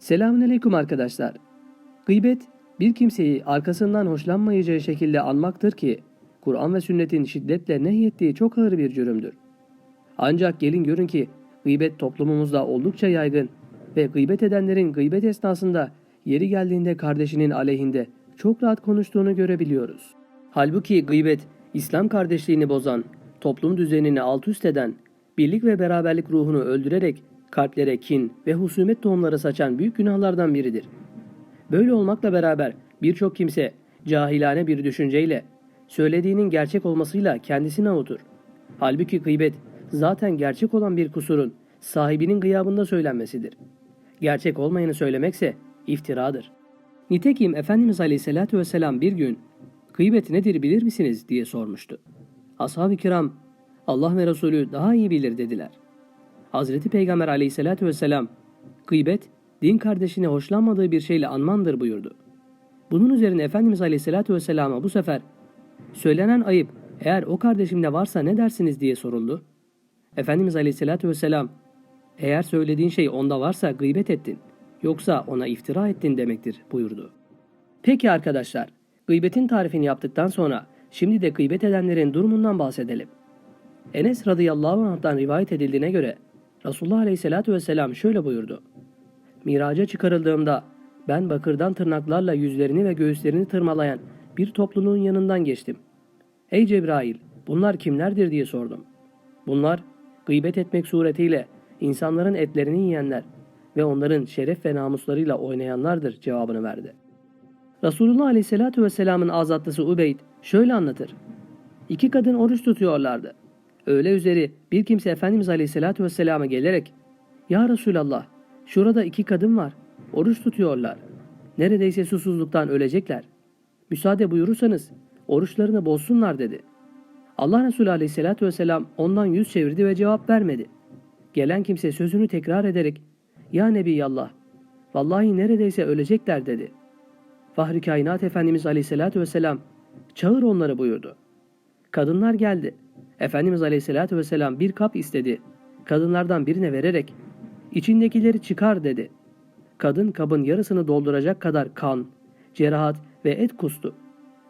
Selamünaleyküm arkadaşlar. Gıybet, bir kimseyi arkasından hoşlanmayacağı şekilde anmaktır ki, Kur'an ve sünnetin şiddetle nehyettiği çok ağır bir cürümdür. Ancak gelin görün ki, gıybet toplumumuzda oldukça yaygın ve gıybet edenlerin gıybet esnasında yeri geldiğinde kardeşinin aleyhinde çok rahat konuştuğunu görebiliyoruz. Halbuki gıybet, İslam kardeşliğini bozan, toplum düzenini alt üst eden, birlik ve beraberlik ruhunu öldürerek kalplere kin ve husumet tohumları saçan büyük günahlardan biridir. Böyle olmakla beraber birçok kimse cahilane bir düşünceyle söylediğinin gerçek olmasıyla kendisini avutur. Halbuki gıybet zaten gerçek olan bir kusurun sahibinin gıyabında söylenmesidir. Gerçek olmayanı söylemekse iftiradır. Nitekim Efendimiz Aleyhisselatü Vesselam bir gün gıybet nedir bilir misiniz diye sormuştu. Ashab-ı kiram Allah ve Resulü daha iyi bilir dediler. Hazreti Peygamber aleyhissalatü vesselam, gıybet, din kardeşine hoşlanmadığı bir şeyle anmandır buyurdu. Bunun üzerine Efendimiz aleyhissalatü vesselama bu sefer, söylenen ayıp eğer o kardeşimde varsa ne dersiniz diye soruldu. Efendimiz aleyhissalatü vesselam, eğer söylediğin şey onda varsa gıybet ettin, yoksa ona iftira ettin demektir buyurdu. Peki arkadaşlar, gıybetin tarifini yaptıktan sonra şimdi de gıybet edenlerin durumundan bahsedelim. Enes radıyallahu anh'tan rivayet edildiğine göre Resulullah aleyhissalatü vesselam şöyle buyurdu. Miraca çıkarıldığımda ben bakırdan tırnaklarla yüzlerini ve göğüslerini tırmalayan bir topluluğun yanından geçtim. Ey Cebrail bunlar kimlerdir diye sordum. Bunlar gıybet etmek suretiyle insanların etlerini yiyenler ve onların şeref ve namuslarıyla oynayanlardır cevabını verdi. Resulullah aleyhissalatü vesselamın azatlısı Ubeyd şöyle anlatır. İki kadın oruç tutuyorlardı. Öğle üzeri bir kimse Efendimiz Aleyhisselatü Vesselam'a gelerek ''Ya Resulallah şurada iki kadın var. Oruç tutuyorlar. Neredeyse susuzluktan ölecekler. Müsaade buyurursanız oruçlarını bozsunlar.'' dedi. Allah Resulü Aleyhisselatü Vesselam ondan yüz çevirdi ve cevap vermedi. Gelen kimse sözünü tekrar ederek ''Ya Nebiyallah vallahi neredeyse ölecekler.'' dedi. Fahri Kainat Efendimiz Aleyhisselatü Vesselam ''Çağır onları.'' buyurdu. Kadınlar geldi. Efendimiz Aleyhisselatü Vesselam bir kap istedi. Kadınlardan birine vererek içindekileri çıkar dedi. Kadın kabın yarısını dolduracak kadar kan, cerahat ve et kustu.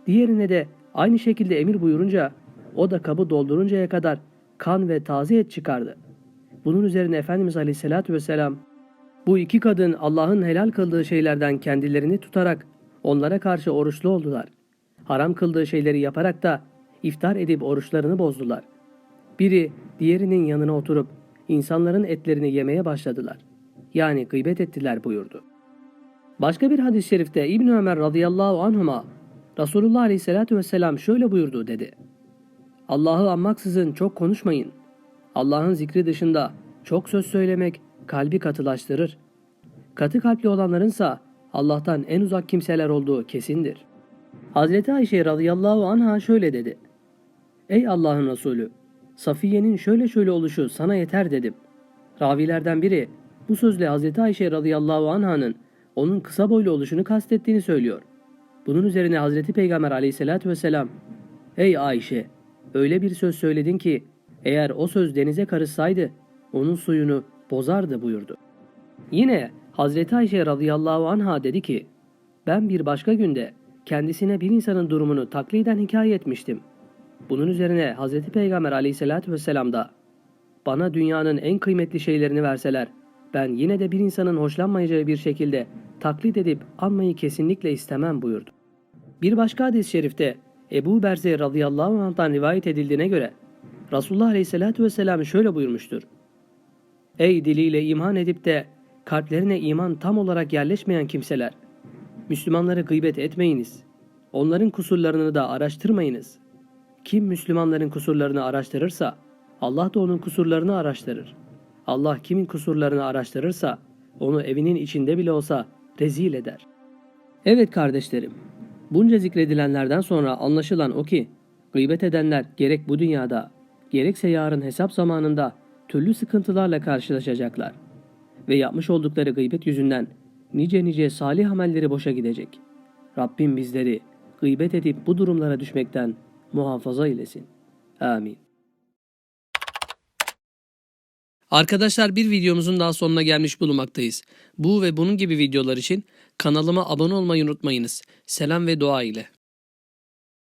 Diğerine de aynı şekilde emir buyurunca o da kabı dolduruncaya kadar kan ve taze et çıkardı. Bunun üzerine Efendimiz Aleyhisselatü Vesselam bu iki kadın Allah'ın helal kıldığı şeylerden kendilerini tutarak onlara karşı oruçlu oldular. Haram kıldığı şeyleri yaparak da iftar edip oruçlarını bozdular. Biri diğerinin yanına oturup insanların etlerini yemeye başladılar. Yani gıybet ettiler buyurdu. Başka bir hadis-i şerifte İbn Ömer radıyallahu anhuma Resulullah aleyhissalatü vesselam şöyle buyurdu dedi. Allah'ı anmaksızın çok konuşmayın. Allah'ın zikri dışında çok söz söylemek kalbi katılaştırır. Katı kalpli olanlarınsa Allah'tan en uzak kimseler olduğu kesindir. Hazreti Ayşe radıyallahu anha şöyle dedi. Ey Allah'ın Resulü! Safiye'nin şöyle şöyle oluşu sana yeter dedim. Ravilerden biri bu sözle Hazreti Ayşe radıyallahu anh'ın onun kısa boylu oluşunu kastettiğini söylüyor. Bunun üzerine Hazreti Peygamber aleyhissalatü vesselam Ey Ayşe! Öyle bir söz söyledin ki eğer o söz denize karışsaydı onun suyunu bozardı buyurdu. Yine Hazreti Ayşe radıyallahu anha dedi ki ben bir başka günde kendisine bir insanın durumunu takliden hikaye etmiştim. Bunun üzerine Hazreti Peygamber aleyhissalatü vesselam da bana dünyanın en kıymetli şeylerini verseler ben yine de bir insanın hoşlanmayacağı bir şekilde taklit edip anmayı kesinlikle istemem buyurdu. Bir başka hadis-i şerifte Ebu Berze radıyallahu anh'tan rivayet edildiğine göre Resulullah aleyhissalatü vesselam şöyle buyurmuştur. Ey diliyle iman edip de kalplerine iman tam olarak yerleşmeyen kimseler! Müslümanları gıybet etmeyiniz. Onların kusurlarını da araştırmayınız. Kim Müslümanların kusurlarını araştırırsa Allah da onun kusurlarını araştırır. Allah kimin kusurlarını araştırırsa onu evinin içinde bile olsa rezil eder. Evet kardeşlerim, bunca zikredilenlerden sonra anlaşılan o ki gıybet edenler gerek bu dünyada gerekse yarın hesap zamanında türlü sıkıntılarla karşılaşacaklar ve yapmış oldukları gıybet yüzünden nice nice salih amelleri boşa gidecek. Rabbim bizleri gıybet edip bu durumlara düşmekten muhafaza eylesin. Amin. Arkadaşlar bir videomuzun daha sonuna gelmiş bulunmaktayız. Bu ve bunun gibi videolar için kanalıma abone olmayı unutmayınız. Selam ve dua ile.